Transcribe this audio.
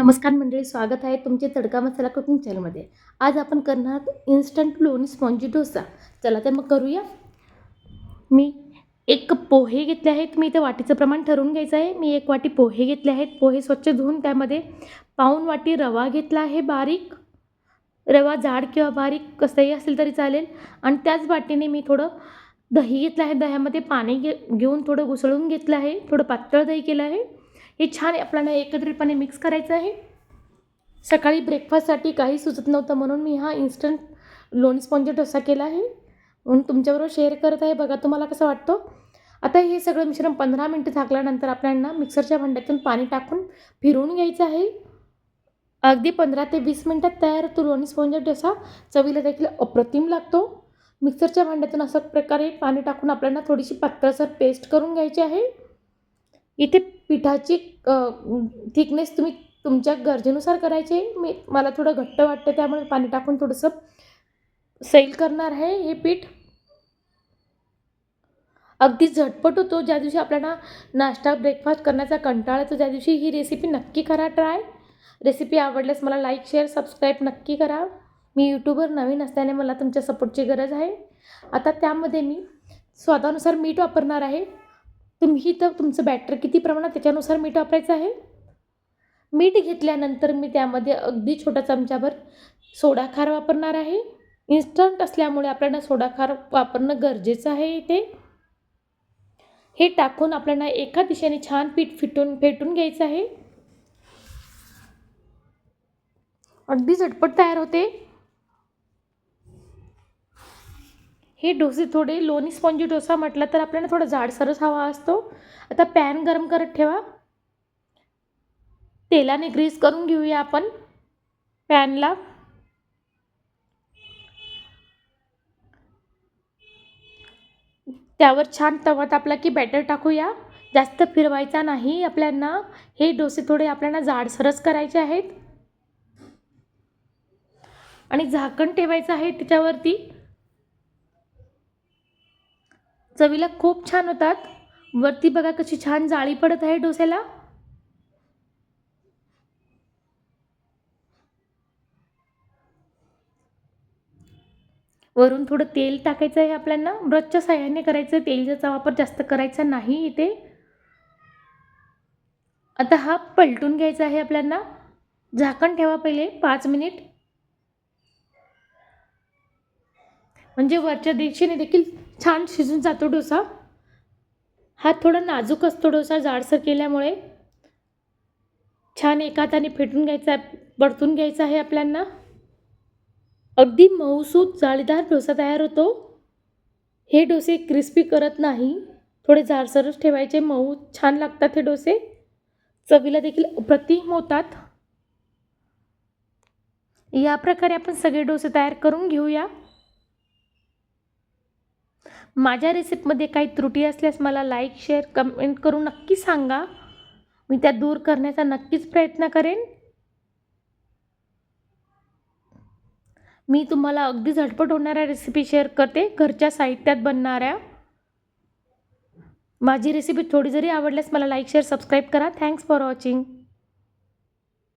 नमस्कार मंडळी स्वागत आहे तुमचे तडका मसाला कुकिंग चॅनलमध्ये. आज आपण करणार आहोत इन्स्टंट लोणी स्पॉन्जी डोसा. चला तर मग करूया. मी एक कप पोहे घेतले आहेत. मी इथे वाटीचं प्रमाण ठरवून घ्यायचं आहे. मी एक वाटी पोहे घेतले आहेत. पोहे स्वच्छ धुवून त्यामध्ये पाऊन वाटी रवा घेतला आहे बारीक. रवा जाड किंवा बारीक कसंही असेल तरी चालेल. आणि त्याच वाटीने मी थोडं दही घेतलं आहे. दह्यामध्ये पाणी घे घेऊन थोडं घुसळून घेतलं आहे. थोडं पातळ दही केलं आहे. हे छान आपल्याला एकत्रितपणे मिक्स करायचं आहे. सकाळी ब्रेकफास्टसाठी काही सुचत नव्हतं म्हणून मी हा इन्स्टंट लोणी स्पॉन्ज डोसा केला आहे. म्हणून तुमच्याबरोबर शेअर करत आहे. बघा तुम्हाला कसं वाटतं? आता हे सगळं मिश्रण पंधरा मिनटं झाकल्यानंतर आपल्याला मिक्सरच्या भांड्यातून पाणी टाकून फिरवून घ्यायचं आहे. अगदी पंधरा ते वीस मिनटात तयार होतो लोणी स्पॉन्ज डोसा चवीला देखील अप्रतिम लागतो. मिक्सरच्या भांड्यातून असं प्रकारे पाणी टाकून आपल्याला थोडीशी पातळसर पेस्ट करून घ्यायची आहे. इथे पिठाची थिकनेस तुम्ही तुमच्या गरजेनुसार करायचे मी मला थोडं घट्ट वाटतं त्यामुळे पाणी टाकून थोडंसं सैल करणार आहे हे पीठ. अगदी झटपट होतो. ज्या दिवशी आपल्याला नाश्ता ब्रेकफास्ट करण्याचा कंटाळा येतो ज्या दिवशी ही रेसिपी नक्की करा ट्राय रेसिपी आवडल्यास मला लाईक शेअर सबस्क्राईब नक्की करा. मी यूट्यूबवर नवीन असल्याने मला तुमच्या सपोर्टची गरज आहे. आता त्यामध्ये मी स्वादानुसार मीठ वापरणार आहे. तुम्ही तर तुमचं बॅटर किती प्रमाणात त्याच्यानुसार मीठ वापरायचं आहे? मीठ घेतल्यानंतर मी त्यामध्ये अगदी छोटा चमच्यावर सोडा खार वापरणार आहे. इन्स्टंट असल्यामुळे आपल्याला सोडा खार वापरणं गरजेचं आहे इथे. हे टाकून आपल्याला एका दिशेने छान पीठ फिटून फेटून घ्यायचं आहे. अगदी झटपट तयार होते. हे डोसे थोडे लोणी स्पॉन्जी डोसा म्हटलं तर आपल्याला थोडा जाडसरच हवा असतो. आता पॅन गरम करत ठेवा. तेलाने ग्रीस करून घेऊया आपण पॅनला. त्यावर छान तवा तापला की बॅटर टाकूया. जास्त फिरवायचा नाही आपल्यांना हे डोसे थोडे आपल्याला जाडसरच करायचे आहेत. आणि झाकण ठेवायचं आहे त्याच्यावरती. चवीला खूप छान होतात. वरती बघा कशी छान जाळी पडत आहे डोस्याला. वरून थोडं तेल टाकायचं आहे आपल्याला. ब्रशच्या साह्याने करायचं तेलाचा वापर जास्त करायचा नाही इथे. आता हा पलटून घ्यायचा आहे आपल्याला. झाकण ठेवा पहिले पाच मिनिट. म्हणजे वरच्या दिशेने देखील छान शिजून जातो डोसा. हा थोडा नाजूक असतो डोसा जाडसर केल्यामुळे. छान एका हाताने फेटून घ्यायचा आहे परतून घ्यायचा आहे आपल्यांना. अगदी मऊसूत जाळीदार डोसा तयार होतो. हे डोसे क्रिस्पी करत नाही. थोडे जाडसरच ठेवायचे मऊ छान लागतात हे डोसे. चवीला देखील अप्रतिम होतात. या प्रकारे आपण सगळे डोसे तयार करून घेऊया. माझ्या रेसिपीमध्ये काही त्रुटी असल्यास मला लाईक शेअर कमेंट करून नक्की सांगा. मी त्या दूर करण्याचा नक्कीच प्रयत्न करेन. मी तुम्हाला अगदी झटपट होणाऱ्या रेसिपी शेअर करते. घरच्या साहित्यात बनणाऱ्या. माझी रेसिपी थोडी जरी आवडल्यास मला लाईक शेअर सबस्क्राईब करा. Thanks for watching